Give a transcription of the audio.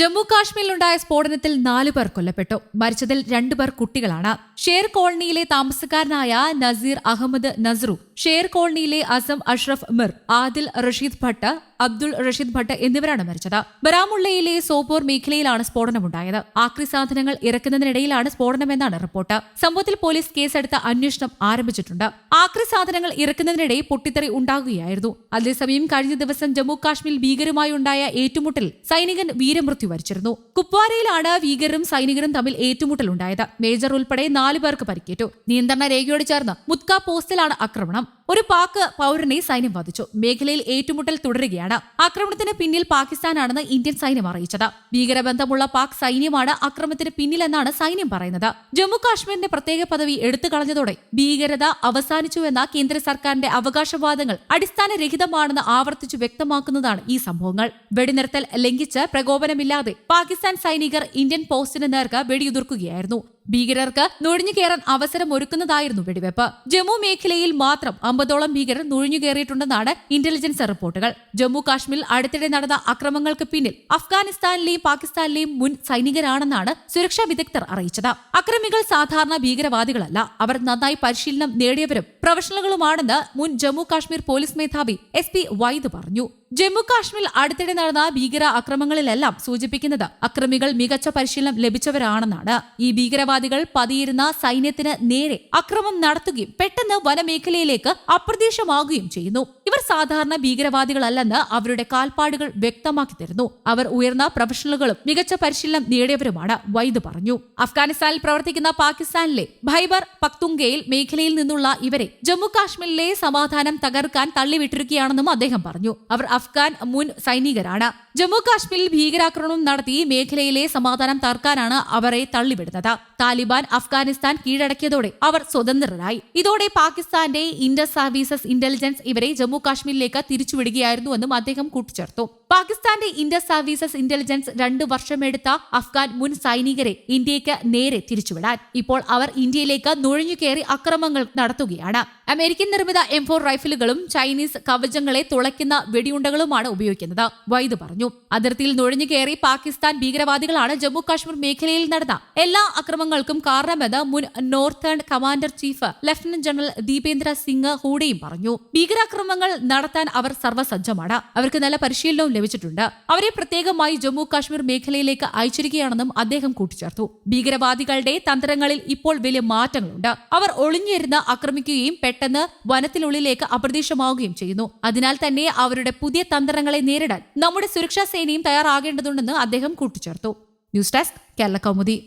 ജമ്മു കാശ്മീരിലുണ്ടായ സ്ഫോടനത്തിൽ നാലു പേർ കൊല്ലപ്പെട്ടു. മരിച്ചതിൽ രണ്ടുപേർ കുട്ടികളാണ്. ഷേർ കോളനിയിലെ താമസക്കാരനായ നസീർ അഹമ്മദ് നസറു ഷേർ കോളനിയിലെ അസം അഷ്റഫ് മിർ ആദിൽ റഷീദ് ഭട്ട് അബ്ദുൾ റഷീദ് ഭട്ട് എന്നിവരാണ് മരിച്ചത്. ബരാമുള്ളയിലെ സോപോർ മേഖലയിലാണ് സ്ഫോടനമുണ്ടായത്. ആക്രി സാധനങ്ങൾ ഇറക്കുന്നതിനിടയിലാണ് സ്ഫോടനമെന്നാണ് റിപ്പോർട്ട്. സംഭവത്തിൽ പോലീസ് കേസെടുത്ത അന്വേഷണം ആരംഭിച്ചിട്ടുണ്ട്. ആക്രി സാധനങ്ങൾ ഇറക്കുന്നതിനിടെ പൊട്ടിത്തെറി ഉണ്ടാകുകയായിരുന്നു. അതേസമയം കഴിഞ്ഞ ദിവസം ജമ്മു കാശ്മീരിൽ ഭീകരമായി ഉണ്ടായ ഏറ്റുമുട്ടൽ സൈനികൻ വീരമൃത്യു വരിച്ചിരുന്നു. കുപ്വാരയിലാണ് ഭീകരരും സൈനികരും തമ്മിൽ ഏറ്റുമുട്ടൽ ഏറ്റുമുട്ടലുണ്ടായത്. മേജർ ഉൾപ്പെടെ നാലു പേർക്ക് പരിക്കേറ്റു. നിയന്ത്രണ രേഖയോട് ചേർന്ന് മുത്ക പോസ്റ്റിലാണ് ആക്രമണം. ഒരു പാക് പൗരനെ സൈന്യം വധിച്ചു. മേഖലയിൽ ഏറ്റുമുട്ടൽ തുടരുകയാണ്. ആക്രമണത്തിന് പിന്നിൽ പാകിസ്ഥാനാണെന്ന് ഇന്ത്യൻ സൈന്യം അറിയിച്ചത്. ഭീകരബന്ധമുള്ള പാക് സൈന്യമാണ് ആക്രമണത്തിന് പിന്നിലെന്നാണ് സൈന്യം പറയുന്നത്. ജമ്മു കാശ്മീരിന്റെ പ്രത്യേക പദവി എടുത്തു കളഞ്ഞതോടെ ഭീകരത അവസാനിച്ചുവെന്ന കേന്ദ്ര സർക്കാരിന്റെ അവകാശവാദങ്ങൾ അടിസ്ഥാനരഹിതമാണെന്ന് ആവർത്തിച്ചു വ്യക്തമാക്കുന്നതാണ് ഈ സംഭവങ്ങൾ. വെടിനിർത്തൽ ലംഘിച്ച് പ്രകോപനമില്ലാതെ പാകിസ്ഥാൻ സൈനികർ ഇന്ത്യൻ പോസ്റ്റിന് നേർക്ക് വെടിയുതിർക്കുകയായിരുന്നു. ഭീകരർക്ക് നുഴഞ്ഞു കയറാൻ അവസരം ഒരുക്കുന്നതായിരുന്നു വെടിവെപ്പ്. ജമ്മു മേഖലയിൽ മാത്രം അമ്പതോളം ഭീകരർ നുഴഞ്ഞു കയറിയിട്ടുണ്ടെന്നാണ് ഇന്റലിജൻസ് റിപ്പോർട്ടുകൾ. ജമ്മു കാശ്മീരിൽ അടുത്തിടെ നടന്ന അക്രമങ്ങൾക്ക് പിന്നിൽ അഫ്ഗാനിസ്ഥാനിലെയും പാകിസ്ഥാനിലെയും മുൻ സൈനികരാണെന്നാണ് സുരക്ഷാ വിദഗ്ധർ അറിയിച്ചത്. അക്രമികൾ സാധാരണ ഭീകരവാദികളല്ല. അവർ നന്നായി പരിശീലനം നേടിയവരും പ്രൊഫഷണലുകളുമാണെന്ന് മുൻ ജമ്മു കാശ്മീർ പോലീസ് മേധാവി എസ് പി വൈദ് പറഞ്ഞു. ജമ്മു കാശ്മീരിൽ അടുത്തിടെ നടന്ന ഭീകര അക്രമങ്ങളിലെല്ലാം സൂചിപ്പിക്കുന്നത് അക്രമികൾ മികച്ച പരിശീലനം ലഭിച്ചവരാണെന്നാണ്. ഈ ഭീകരവാദികൾ പതിയിരുന്ന സൈന്യത്തിന് നേരെ അക്രമം നടത്തുകയും പെട്ടെന്ന് വനമേഖലയിലേക്ക് അപ്രത്യക്ഷമാകുകയും ചെയ്യുന്നു. ഇവർ സാധാരണ ഭീകരവാദികളല്ലെന്ന് അവരുടെ കാൽപ്പാടുകൾ വ്യക്തമാക്കി തരുന്നു. അവർ ഉയർന്ന പ്രൊഫഷണലുകളും മികച്ച പരിശീലനം നേടിയവരുമാണ് വൈദ് പറഞ്ഞു. അഫ്ഗാനിസ്ഥാനിൽ പ്രവർത്തിക്കുന്ന പാകിസ്ഥാനിലെ ഭൈബർ പക്തുങ്കയിൽ മേഖലയിൽ നിന്നുള്ള ഇവരെ ജമ്മുകാശ്മീരിലെ സമാധാനം തകർക്കാൻ തള്ളിവിട്ടിരിക്കുകയാണെന്നും അദ്ദേഹം പറഞ്ഞു. അവർ അഫ്ഗാൻ മുൻ സൈനികരാണ്. ജമ്മു കാശ്മീരിൽ ഭീകരാക്രമണം നടത്തി മേഖലയിലെ സമാധാനം തർക്കാനാണ് അവരെ തള്ളിവിടുന്നത്. താലിബാൻ അഫ്ഗാനിസ്ഥാൻ കീഴടക്കിയതോടെ അവർ സ്വതന്ത്രരായി. ഇതോടെ പാകിസ്ഥാന്റെ ഇന്റർ സർവീസസ് ഇന്റലിജൻസ് ഇവരെ ജമ്മു കാശ്മീരിലേക്ക് തിരിച്ചുവിടുകയായിരുന്നുവെന്നും അദ്ദേഹം കൂട്ടിച്ചേർത്തു. പാകിസ്ഥാന്റെ ഇന്റർ സർവീസസ് ഇന്റലിജൻസ് രണ്ടു വർഷമെടുത്ത അഫ്ഗാൻ മുൻ സൈനികരെ ഇന്ത്യയ്ക്ക് നേരെ തിരിച്ചുവിടാൻ. ഇപ്പോൾ അവർ ഇന്ത്യയിലേക്ക് നുഴഞ്ഞുകയറി അക്രമങ്ങൾ നടത്തുകയാണ്. അമേരിക്കൻ നിർമ്മിത എം ഫോർ റൈഫിലുകളും ചൈനീസ് കവചങ്ങളെ തുളയ്ക്കുന്ന വെടിയുണ്ടകളുമാണ് ഉപയോഗിക്കുന്നത്. വൈദ് പറഞ്ഞു അതിർത്തിയിൽ നുഴഞ്ഞുകയറി പാകിസ്ഥാൻ ഭീകരവാദികളാണ് ജമ്മു കാശ്മീർ മേഖലയിൽ നടന്ന എല്ലാ അക്രമങ്ങൾക്കും കാരണമെന്ന് മുൻ northern commander chief lieutenant general Dipendra Singh ഹൂഡയും പറഞ്ഞു. ഭീകരാക്രമങ്ങൾ നടത്താൻ അവർ സർവസജ്ജമാണ്. അവർക്ക് നല്ല പരിശീലനവും ലഭിച്ചിട്ടുണ്ട്. അവരെ പ്രത്യേകമായി ജമ്മു കാശ്മീർ മേഖലയിലേക്ക് അയച്ചിരിക്കുകയാണെന്നും അദ്ദേഹം കൂട്ടിച്ചേർത്തു. ഭീകരവാദികളുടെ തന്ത്രങ്ങളിൽ ഇപ്പോൾ വലിയ മാറ്റങ്ങളുണ്ട്. അവർ ഒളിഞ്ഞിരുന്ന് ആക്രമിക്കുകയും പെട്ടെന്ന് വനത്തിനുള്ളിലേക്ക് അപ്രതീക്ഷമാവുകയും ചെയ്യുന്നു. അതിനാൽ തന്നെ അവരുടെ പുതിയ തന്ത്രങ്ങളെ നേരിടാൻ നമ്മുടെ സുരക്ഷാ സേനയും തയ്യാറാകേണ്ടതുണ്ടെന്ന് അദ്ദേഹം കൂട്ടിച്ചേർത്തു. News desk Kerala Kaumudi.